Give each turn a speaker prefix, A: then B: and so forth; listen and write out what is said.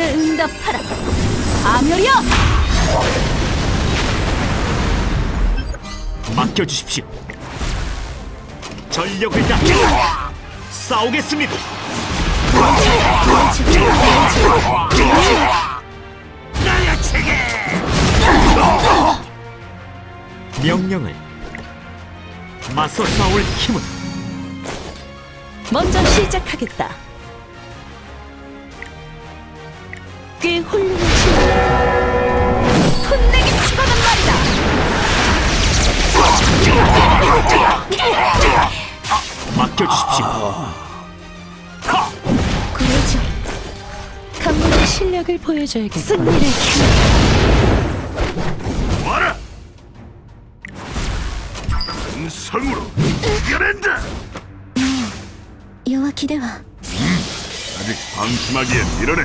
A: 명령에 응답하라. 아멸이여!
B: 맡겨주십시오. 전력을 다해 싸우겠습니다. 나야 체계. 명령을 맞서 싸울 힘은
A: 먼저 시작하겠다. 꽤 훌륭한 친구. 풋내기 치고는 말이다.
B: 맡겨주십시오. 아.
A: 그러죠. 강물의 실력을 보여줘야겠다. 승리를 키워.
B: 와라! 성으로 이겨낸다!
A: 음, 여와 기대와.
B: 아직 방심하기엔 이러네.